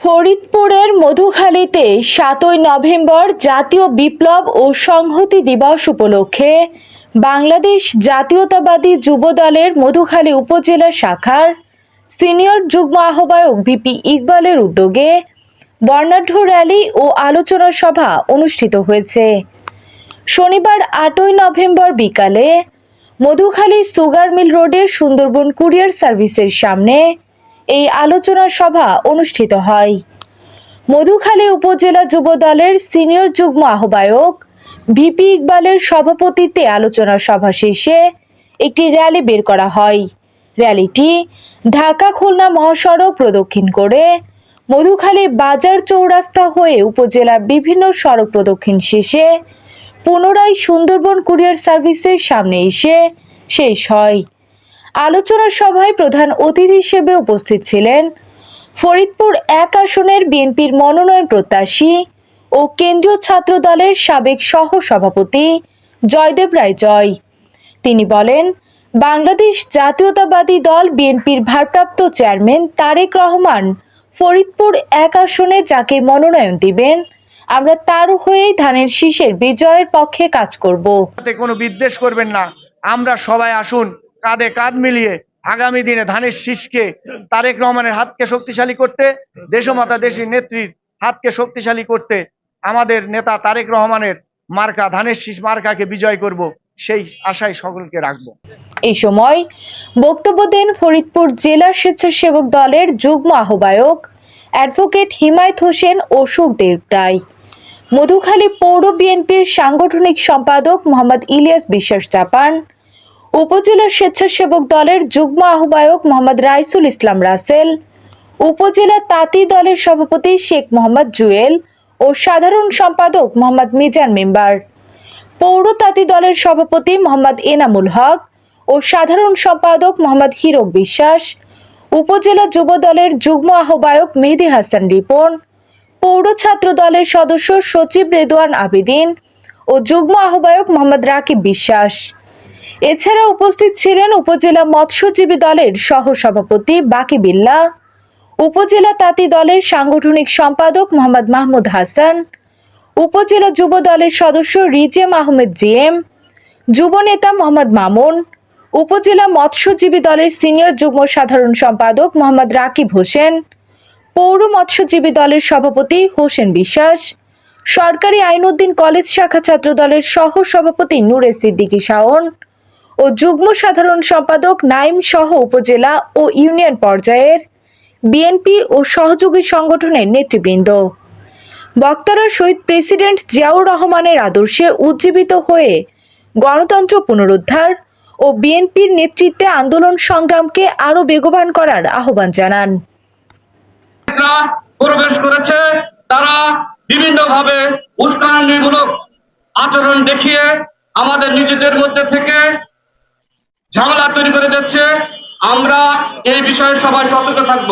ফরিদপুরের মধুখালীতে সাতই নভেম্বর জাতীয় বিপ্লব ও সংহতি দিবস উপলক্ষে বাংলাদেশ জাতীয়তাবাদী যুব দলের মধুখালী উপজেলা শাখার সিনিয়র যুগ্ম আহ্বায়ক ভিপি ইকবালের উদ্যোগে বর্ণাঢ্য র্যালি ও আলোচনা সভা অনুষ্ঠিত হয়েছে। শনিবার আটই নভেম্বর বিকালে মধুখালী সুগার মিল রোডের সুন্দরবন কুরিয়ার সার্ভিসের সামনে এই আলোচনা সভা অনুষ্ঠিত হয়। মধুখালী উপজেলা যুব দলের সিনিয়র যুগ্ম আহ্বায়ক ভিপি ইকবালের সভাপতিত্বে আলোচনা সভা শেষে একটি র্যালি বের করা হয়। র্যালিটি ঢাকা খুলনা মহাসড়ক প্রদক্ষিণ করে মধুখালী বাজার চৌরাস্তা হয়ে উপজেলার বিভিন্ন সড়ক প্রদক্ষিণ শেষে পুনরায় সুন্দরবন কুরিয়ার সার্ভিসের সামনে এসে শেষ হয়। আলোচনা সভায় প্রধান অতিথি হিসেবে উপস্থিত ছিলেন ফরিদপুর এক আসনের বিএনপির মনোনয়ন প্রত্যাশী ও কেন্দ্রীয় ছাত্র দলের সাবেক সহ সভাপতি জয়দেব রায় জয় তিনি বলেন, বাংলাদেশ জাতীয়তাবাদী দল বিএনপির ভারপ্রাপ্ত চেয়ারম্যান তারেক রহমান ফরিদপুর এক আসনে যাকে মনোনয়ন দিবেন, আমরা তার হয়েই ধানের শীষের বিজয়ের পক্ষে কাজ করব। কোনো বিদ্বেষ করবেন না, আমরা সবাই আসুন। কাঁধে কাঁধ মিলিয়ে আগামী দিনে ধানের শীষকে তারেক রহমানের হাতকে শক্তিশালী করতে, দেশমাতা, দেশের নেত্রীর হাতকে শক্তিশালী করতে আমাদের নেতা তারেক রহমানের মার্কা, ধানের শীষ মার্কাকে বিজয় করব, সেই আশাই সকলকে রাখব। এই সময় বক্তব্য দেন ফরিদপুর জেলা স্বেচ্ছাসেবক দলের যুগ্ম আহ্বায়ক অ্যাডভোকেট হিমায়ত হোসেন ও সুখদেব রায়। মধুখালী পৌর বিএনপির সাংগঠনিক সম্পাদক মোহাম্মদ ইলিয়াস বিশ্বাস জাপান। উপজেলা স্বেচ্ছাসেবক দলের যুগ্ম আহ্বায়ক মোহাম্মদ রাইসুল ইসলাম রাসেল, উপজেলা তাঁতি দলের সভাপতি শেখ মোহাম্মদ জুয়েল ও সাধারণ সম্পাদক মোহাম্মদ মিজান মেম্বার। পৌর তাঁতি দলের সভাপতি মোহাম্মদ এনামুল হক ও সাধারণ সম্পাদক মোহাম্মদ হিরক বিশ্বাস, উপজেলা যুব দলের যুগ্ম আহ্বায়ক মেহেদি হাসান রিপন, পৌর ছাত্র দলের সদস্য সচিব রেদওয়ান আবেদিন ও যুগ্ম আহ্বায়ক মোহাম্মদ রাকিব বিশ্বাস। এছাড়া উপস্থিত ছিলেন উপজেলা মৎস্যজীবী দলের সহ সভাপতি বাকি বিল্লা, উপজেলা তাঁতি দলের সাংগঠনিক সম্পাদক মোহাম্মদ মাহমুদ হাসান, উপজেলা যুব দলের সদস্য রিজেম আহমেদ জিএম, যুব নেতা মোহাম্মদ মামুন, উপজেলা মৎস্যজীবী দলের সিনিয়র যুগ্ম সাধারণ সম্পাদক মোহাম্মদ রাকিব হোসেন, পৌর মৎস্যজীবী দলের সভাপতি হোসেন বিশ্বাস, সরকারি আইনউদ্দিন কলেজ শাখা ছাত্র দলের সহ সভাপতি নূরে সিদ্দিকী শাওন ও যুগ্ম সাধারণ সম্পাদক নাইম সহ উপজেলা ও ইউনিয়ন পর্যায়ের বিএনপি ও সহযোগী সংগঠনের নেতৃবৃন্দ। বক্তারা শহীদ প্রেসিডেন্ট জিয়াউর রহমানের আদর্শে উজ্জীবিত হয়ে গণতন্ত্র পুনরুদ্ধার ও বিএনপির নেতৃত্বে আন্দোলন সংগ্রামকে আরও বেগবান করার আহ্বান জানান। প্রবেশ করেছে, তারা বিভিন্ন ভাবে উস্কানিমূলক আচরণ দেখিয়ে আমাদের নিজেদের মধ্যে থেকে ঝামেলা তৈরি করে দিচ্ছে। আমরা এই বিষয়ে সবাই সতর্ক থাকব।